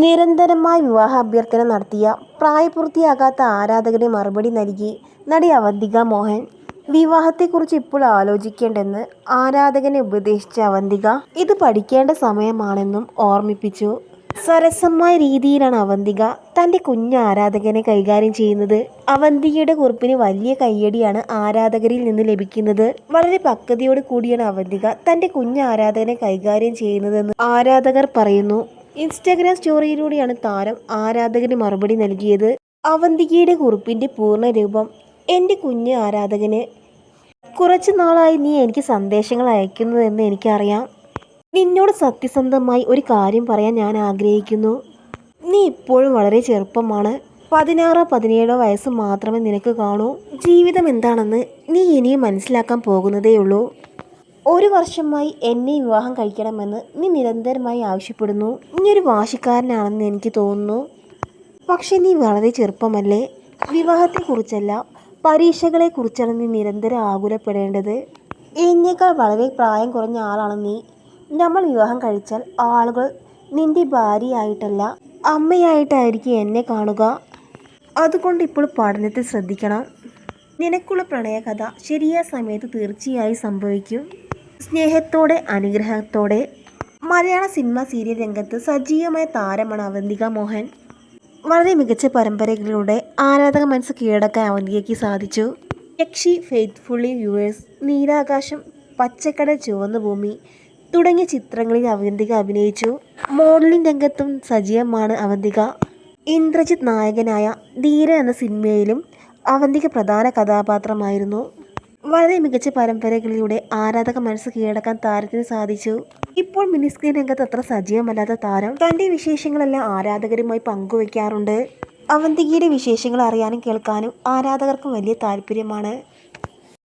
നിരന്തരമായി വിവാഹ അഭ്യർത്ഥന നടത്തിയ പ്രായപൂർത്തിയാകാത്ത ആരാധകന് മറുപടി നൽകി നടി അവന്തിക മോഹൻ. വിവാഹത്തെക്കുറിച്ച് ഇപ്പോൾ ആലോചിക്കേണ്ടെന്ന് ആരാധകനെ ഉപദേശിച്ച അവന്തിക ഇത് പഠിക്കേണ്ട സമയമാണെന്നും ഓർമ്മിപ്പിച്ചു. സരസമായ രീതിയിലാണ് അവന്തിക തന്റെ കുഞ്ഞ് ആരാധകനെ കൈകാര്യം ചെയ്യുന്നത്. അവന്തികയുടെ കുറിപ്പിന് വലിയ കയ്യടിയാണ് ആരാധകരിൽ നിന്ന് ലഭിക്കുന്നത്. വളരെ പക്വതയോട് കൂടിയാണ് അവന്തിക തന്റെ കുഞ്ഞ് ആരാധകനെ കൈകാര്യം ചെയ്യുന്നതെന്ന് ആരാധകർ പറയുന്നു. ഇൻസ്റ്റഗ്രാം സ്റ്റോറിയിലൂടെയാണ് താരം ആരാധകന് മറുപടി നൽകിയത്. അവന്തികയുടെ കുറിപ്പിന്റെ പൂർണരൂപം എന്റെ കുഞ്ഞ് ആരാധകന്. കുറച്ച് നാളായി നീ എനിക്ക് സന്ദേശങ്ങൾ അയക്കുന്നതെന്ന് എനിക്കറിയാം. നിന്നോട് സത്യസന്ധമായി ഒരു കാര്യം പറയാൻ ഞാൻ ആഗ്രഹിക്കുന്നു. നീ ഇപ്പോഴും വളരെ ചെറുപ്പമാണ്. പതിനാറോ പതിനേഴോ വയസ്സ് മാത്രമേ നിനക്ക് കാണൂ. ജീവിതം എന്താണെന്ന് നീ ഇനിയും മനസ്സിലാക്കാൻ പോകുന്നതേയുള്ളൂ. ഒരു വർഷമായി എന്നെ വിവാഹം കഴിക്കണമെന്ന് നീ നിരന്തരമായി ആവശ്യപ്പെടുന്നു. നീ ഒരു വാശിക്കാരനാണെന്ന് എനിക്ക് തോന്നുന്നു. പക്ഷേ നീ വളരെ ചെറുപ്പമല്ലേ. വിവാഹത്തെക്കുറിച്ചല്ല പരീക്ഷകളെക്കുറിച്ചാണ് നീ നിരന്തരം ആകുലപ്പെടേണ്ടത്. എന്നേക്കാൾ വളരെ പ്രായം കുറഞ്ഞ ആളാണ് നീ. നമ്മൾ വിവാഹം കഴിച്ചാൽ ആളുകൾ നിന്റെ ഭാര്യയായിട്ടല്ല അമ്മയായിട്ടായിരിക്കും എന്നെ കാണുക. അതുകൊണ്ട് ഇപ്പോൾ പഠനത്തിൽ ശ്രദ്ധിക്കണം. നിനക്കുള്ള പ്രണയകഥ ശരിയായ സമയത്ത് തീർച്ചയായും സംഭവിക്കും. സ്നേഹത്തോടെ അനുഗ്രഹത്തോടെ. മലയാള സിനിമ സീരിയൽ രംഗത്ത് സജീവമായ താരമാണ് അവന്തിക മോഹൻ. വളരെ മികച്ച പരമ്പരകളിലൂടെ ആരാധക മനസ്സ് കീഴടക്കാൻ അവന്തികയ്ക്ക് സാധിച്ചു. യക്ഷി, ഫെയ്ത്ത്ഫുള്ളി വ്യൂവേഴ്സ്, നീരാകാശം പച്ചക്കട ചുവന്ന ഭൂമി തുടങ്ങിയ ചിത്രങ്ങളിൽ അവന്തിക അഭിനയിച്ചു. മോഡലിംഗ് രംഗത്തും സജീവമാണ് അവന്തിക. ഇന്ദ്രജിത് നായകനായ ധീര എന്ന സിനിമയിലും അവന്തിക പ്രധാന കഥാപാത്രമായിരുന്നു. വളരെ മികച്ച പരമ്പരകളിലൂടെ ആരാധക മനസ്സ് കീഴടക്കാൻ താരത്തിന് സാധിച്ചു. ഇപ്പോൾ മിനിസ്ക്രീൻ രംഗത്ത് അത്ര സജീവമല്ലാത്ത താരം തന്റെ വിശേഷങ്ങളെല്ലാം ആരാധകരുമായി പങ്കുവയ്ക്കാറുണ്ട്. അവന്തികയുടെ വിശേഷങ്ങൾ അറിയാനും കേൾക്കാനും ആരാധകർക്ക് വലിയ താൽപര്യമാണ്.